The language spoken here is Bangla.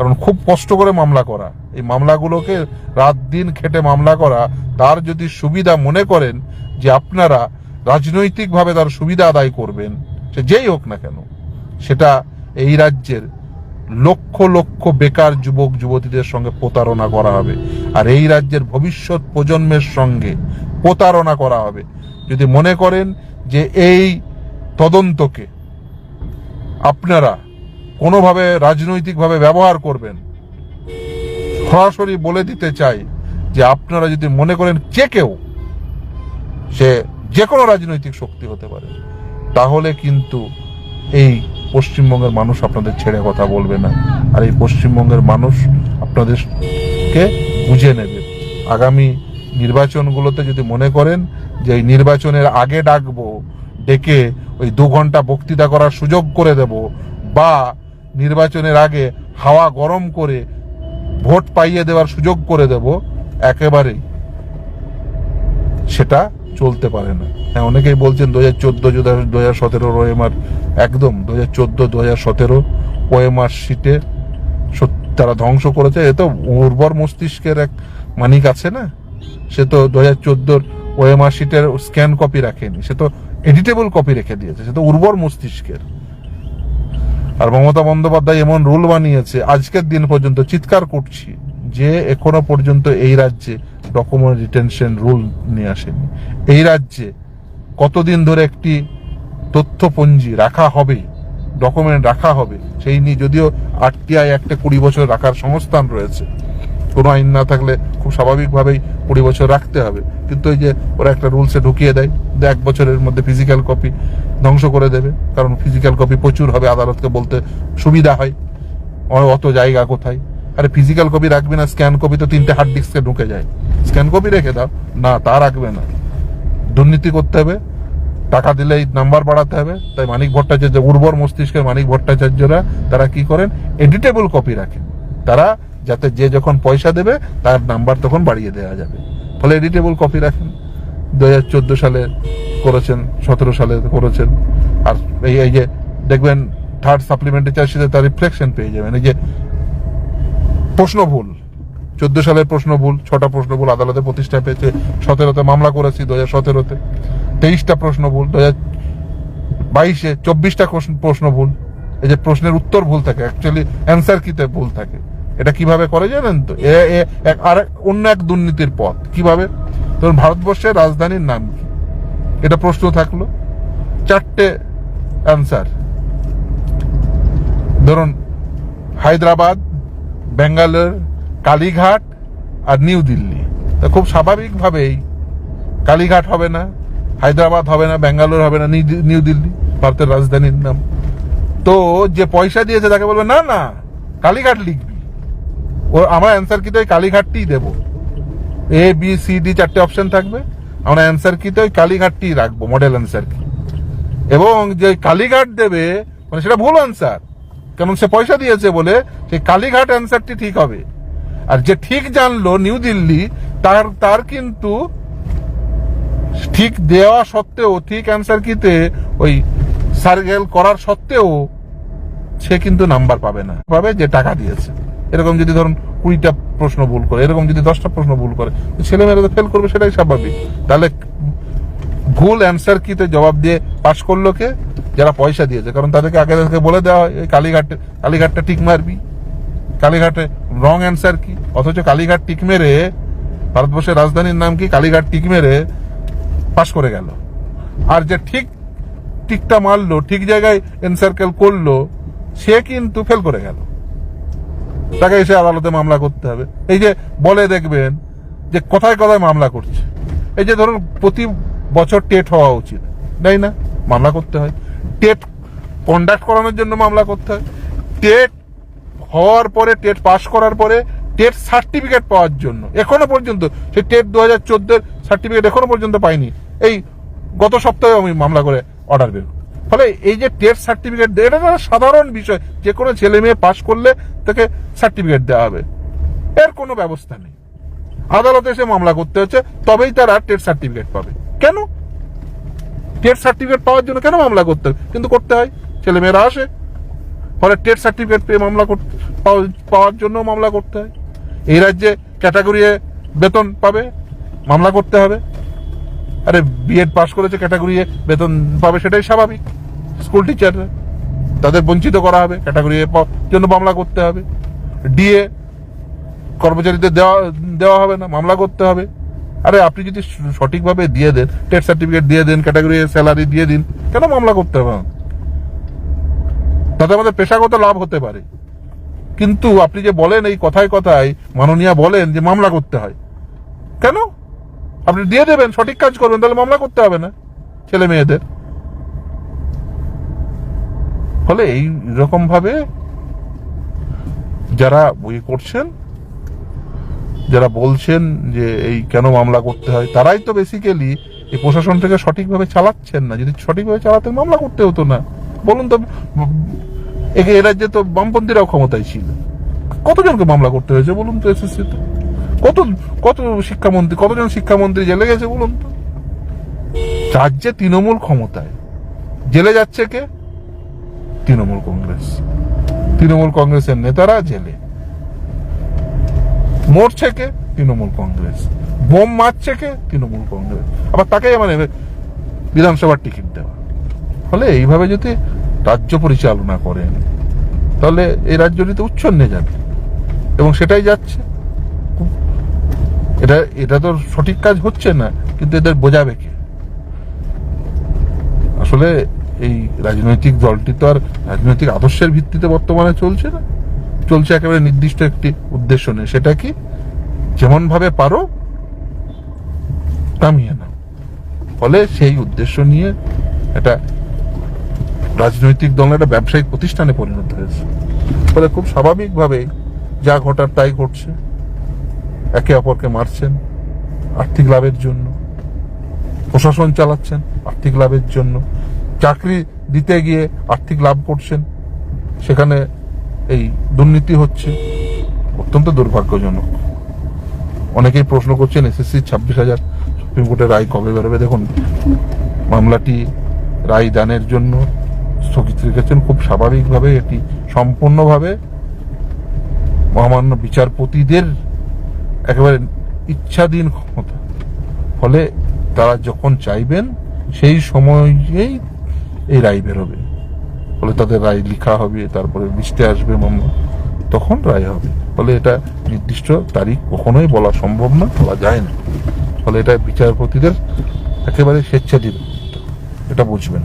কারণ খুব কষ্ট করে মামলা করা। এই মামলাগুলোকে রাত দিন খেটে মামলা করা, তার যদি সুবিধা মনে করেন যে আপনারা রাজনৈতিকভাবে তার সুবিধা আদায় করবেন, সে যেই হোক না কেন, সেটা এই রাজ্যের লক্ষ লক্ষ বেকার যুবক, যুবতীদের সঙ্গে প্রতারণা করা হবে, আর এই রাজ্যের ভবিষ্যৎ প্রজন্মের সঙ্গে প্রতারণা করা হবে। যদি মনে করেন যে এই তদন্তকে আপনারা কোনোভাবে রাজনৈতিকভাবে ব্যবহার করবেন। সরাসরি বলে দিতে চাই যে আপনারা যদি মনে করেন যে কেউ, সে যে কোনো রাজনৈতিক শক্তি হতে পারে, তাহলে কিন্তু এই পশ্চিমবঙ্গের মানুষ আপনাদের ছেড়ে কথা বলবে না। আর এই পশ্চিমবঙ্গের মানুষ আপনাদেরকে বুঝে নেবে। আগামী নির্বাচনগুলোতে যদি মনে করেন যে এই নির্বাচনের আগে ডাকবো, ডেকে ওই দু ঘণ্টা বক্তৃতা করার সুযোগ করে দেব, বা নির্বাচনের আগে হাওয়া গরম করে ভোট পাইয়ে দেওয়ার সুযোগ করে দেব, একেবারেই। সেটা চলতে পারে না। হ্যাঁ অনেকেই বলছেন দু হাজার চোদ্দ, দু হাজার সতেরো ওএমআর একদম দু হাজার চোদ্দ, দু হাজার সতেরো ওএমআর সিটে তারা ধ্বংস করেছে। এ তো উর্বর মস্তিষ্কের এক মানিক আছে না? সে তো দু হাজার চোদ্দোর ওএমআর সিটের স্ক্যান কপি রাখেনি। সে তো এডিটেবল কপি রেখে দিয়েছে। সে তো উর্বর মস্তিষ্কের। আর মমতা বন্দ্যোপাধ্যায় এমন রুল বানিয়েছে, আজকের দিন পর্যন্ত চিৎকার করছি যে এখনও পর্যন্ত এই রাজ্যে ডকুমেন্ট রিটেনশন রুল নিয়ে আসেনি। এই রাজ্যে কতদিন ধরে একটি তথ্যপঞ্জি রাখা হবে ডকুমেন্ট রাখা হবে, সেই নিয়ে যদিও আরটিআই একটা কুড়ি বছর রাখার সংস্থান রয়েছে, কোনো আইন না থাকলে খুব স্বাভাবিকভাবেই কুড়ি বছর রাখতে হবে। কিন্তু ওই যে ওরা একটা রুলসে ঢুকিয়ে দেয় এক বছরের মধ্যে ফিজিক্যাল কপি ধ্বংস করে দেবে। কারণ ফিজিক্যাল কপি প্রচুর হবে আদালতকে বলতে সুবিধা হয়। অত জায়গা কোথায়? আরে ফিজিক্যাল কপি রাখবে না স্ক্যান কপি তো তিনটে হার্ড ডিস্কে ঢুকে যায়। স্ক্যান কপি রেখে দাও। না, তা রাখবে না। দুর্নীতি করতে হবে। টাকা দিলেই নাম্বার বাড়াতে হবে। তাই মানিক ভট্টাচার্য, উর্বর মস্তিষ্কের মানিক ভট্টাচার্যরা তারা কি করেন? এডিটেবল কপি রাখেন। তারা যাতে যে যখন পয়সা দেবে, তার নাম্বার তখন বাড়িয়ে দেওয়া যাবে। ফলে এডিটেবল কপি রাখেন। দু হাজার চোদ্দ সালে করেছেন, সতেরো সালে করেছেন। আর এই এই যে দেখবেন থার্ড সাপ্লিমেন্টারি চার্জশিটে তার রিফ্লেকশন পেয়ে যাবেন। এই যে প্রশ্ন ভুল, চোদ্দ সালের প্রশ্ন ভুল, ছটা প্রশ্ন ভুল আদালতে প্রতিষ্ঠা পেয়েছে, সতেরোতে মামলা করেছি দু হাজার সতেরোতে। তেইশটা প্রশ্ন ভুল, দু হাজার বাইশে চব্বিশটা প্রশ্ন ভুল। এই যে প্রশ্নের উত্তর ভুল থাকে অ্যাকচুয়ালি অ্যান্সার কিতে ভুল থাকে। এটা কীভাবে করে জানেন তো? এক- আর অন্য এক দুর্নীতির পথ। কীভাবে? ধরুন ভারতবর্ষের রাজধানীর নাম কি? এটা প্রশ্ন থাকল। চারটে অ্যান্সার ধরুন, হায়দ্রাবাদ, ব্যাঙ্গালোর, কালীঘাট আর নিউ দিল্লি। তা খুব স্বাভাবিকভাবেই কালীঘাট হবে না, হায়দ্রাবাদ হবে না, ব্যাঙ্গালোর হবে না, নিউ- দিল্লি, ভারতের রাজধানীর নাম। তো যে পয়সা দিয়েছে তাকে বলবে, না না, কালীঘাট লিখবি। ও, আমরা অ্যান্সার কিতে ওই কালীঘাটটিই দেবো। এ বি সি ডি চারটে অপশন থাকবে। আমরা অ্যান্সার কিতে ওই কালীঘাটটি রাখব মডেল অ্যান্সার কি। এবং যে কালীঘাট দেবে মানে সেটা ভুল অ্যান্সার কারণ সে পয়সা দিয়েছে বলে সেই কালীঘাট অ্যান্সারটি ঠিক হবে। আর যে ঠিক জানলো নিউ দিল্লি তার তার কিন্তু ঠিক দেওয়া সত্ত্বেও, ঠিক অ্যান্সার কিতে, ওই সার্কেল করার সত্ত্বেও, সে কিন্তু নাম্বার পাবে না। পাবে যে টাকা দিয়েছে। এরকম যদি ধরুন কুড়িটা প্রশ্ন ভুল করে। এরকম যদি দশটা প্রশ্ন ভুল করে ছেলেমেয়েরা তো ফেল করবে, সেটাই স্বাভাবিক। তাহলে ভুল অ্যান্সার কিতে জবাব দিয়ে পাশ করল কে? যারা পয়সা দিয়েছে। কারণ তাদেরকে আগে থেকে বলে দেওয়া হয় কালীঘাটে, কালীঘাটটা ঠিক মারবি। কালীঘাটে রং অ্যান্সার কি? অথচ কালীঘাট টিক মেরে, ভারতবর্ষের রাজধানীর নাম কি? কালীঘাট টিক মেরে পাশ করে গেল। আর যে ঠিক টিকটা মারলো, ঠিক জায়গায় এনসার্কেল করল, সে কিন্তু ফেল করে গেল। তাকে এসে আদালতে মামলা করতে হবে। এই যে বলে দেখবেন যে কোথায় কোথায় মামলা করছে। এই যে ধরুন প্রতি বছর টেট হওয়া উচিত, তাই না? মামলা করতে হয়। টেট কন্ডাক্ট করানোর জন্য মামলা করতে হয়। টেট হওয়ার পরে, টেট পাস করার পরে টেট সার্টিফিকেট পাওয়ার জন্য। এখনও পর্যন্ত, সেই টেট দু হাজার চোদ্দের সার্টিফিকেট এখনও পর্যন্ত পাইনি। এই গত সপ্তাহে আমি মামলা করে অর্ডার বের ফলে এই যে টেট সার্টিফিকেট এটা একটা সাধারণ বিষয়। যে কোনো ছেলে মেয়ে পাস করলে তাকে সার্টিফিকেট দেওয়া হবে। এর কোনো ব্যবস্থা নেই। আদালতে এসে মামলা করতে হচ্ছে, তবেই তারা টেট সার্টিফিকেট পাবে। কেন? টেট সার্টিফিকেট পাওয়ার জন্য কেন মামলা করতে হবে কিন্তু করতে হয়। ছেলে মেয়েরা আসে, ফলে টেট সার্টিফিকেট পেয়ে মামলা করতে পাওয়া- পাওয়ার জন্য মামলা করতে হয়। এই রাজ্যে ক্যাটাগরি বেতন পাবে, মামলা করতে হবে। আরে বিএড পাস করেছে, ক্যাটাগরি বেতন পাবে, সেটাই স্বাভাবিক। স্কুল টিচাররা তাদের বঞ্চিত করা হবে ক্যাটাগরি জন্য মামলা করতে হবে। ডিএ কর্মচারীদের দেওয়া দেওয়া হবে না, মামলা করতে হবে। আরে আপনি যদি সঠিকভাবে দিয়ে দেন টেট সার্টিফিকেট দিয়ে দেন ক্যাটাগরি স্যালারি দিয়ে দিন, কেন মামলা করতে হবে? তাতে আমাদের পেশাগত লাভ হতে পারে। কিন্তু আপনি যে বলেন এই কথায় কথায়, মাননীয়া বলেন যে মামলা করতে হয়। কেন? আপনি দিয়ে দেবেন, সঠিক কাজ করবেন, তাহলে মামলা করতে হবে না, ছেলে মেয়েদের। ফলে এই রকম ভাবে যারা বই করছেন, যারা বলছেন যে এই কেন মামলা করতে হয়, তারাই তো বেসিক্যালি এই প্রশাসনটাকে সঠিকভাবে চালাচ্ছেন না। যদি সঠিকভাবে চালাতেন, মামলা করতে হতো না। বলুন তো, একে এ রাজ্যে তো বামপন্থীরাও ক্ষমতায় ছিল। কতজনকে মামলা করতে হয়েছে বলুন তো এসএসসি তে? কত কত শিক্ষামন্ত্রী, কতজন শিক্ষামন্ত্রী জেলে গেছে বলুন তো? রাজ্যে তৃণমূল ক্ষমতায়। জেলে যাচ্ছে কে? তৃণমূল কংগ্রেস। তৃণমূল কংগ্রেসের নেতারা জেলে। মরছে কে? তৃণমূল কংগ্রেস। বোম মারছে কে? তৃণমূল কংগ্রেস। আবার তাকেই মানে বিধানসভার টিকিট দেওয়া। ফলে এইভাবে যদি রাজ্য পরিচালনা করেন, তাহলে এই রাজ্যটি তো উচ্ছন্নে যাবে। এবং সেটাই যাচ্ছে। এটা এটা তো সঠিক কাজ হচ্ছে না, কিন্তু এদের বোঝাবে কে? আসলে এই রাজনৈতিক দলটি তো আর রাজনৈতিক আদর্শের ভিত্তিতে বর্তমানে চলছে না। চলছে একেবারে নির্দিষ্ট একটি উদ্দেশ্য নেই সেটা কি যেমন ভাবে পারো কামিয়ে নাও। ফলে সেই উদ্দেশ্য নিয়ে এটা রাজনৈতিক দল একটা ব্যবসায়িক প্রতিষ্ঠানে পরিণত হয়েছে। ফলে খুব স্বাভাবিকভাবে যা ঘটার তাই ঘটছে। একে অপরকে মারছেন আর্থিক লাভের জন্য। প্রশাসন চালাচ্ছেন আর্থিক লাভের জন্য। চাকরি দিতে গিয়ে আর্থিক লাভ করছেন। সেখানে এই দুর্নীতি হচ্ছে অত্যন্ত দুর্ভাগ্যজনক। অনেকেই প্রশ্ন করছেন, এসএসসি ছাব্বিশ হাজার সুপ্রিম কোর্টের রায় কবে বেরোবে? দেখুন, মামলাটি রায় দানের জন্য স্থগিত রেখেছেন। খুব স্বাভাবিকভাবে এটি সম্পূর্ণভাবে মহামান্য বিচারপতিদের একেবারে ইচ্ছাধীন ক্ষমতা। ফলে তারা যখন চাইবেন, সেই সময়েই এই রায় বেরোবে ফলে তাদের রায় লিখা হবে, তারপরে লিস্টে আসবে মামলা তখন রায় হবে। ফলে এটা নির্দিষ্ট তারিখ কখনোই বলা সম্ভব না, বলা যায় না। ফলে এটা বিচারপতিদের একেবারে স্বেচ্ছাধীন। এটা বুঝবেন।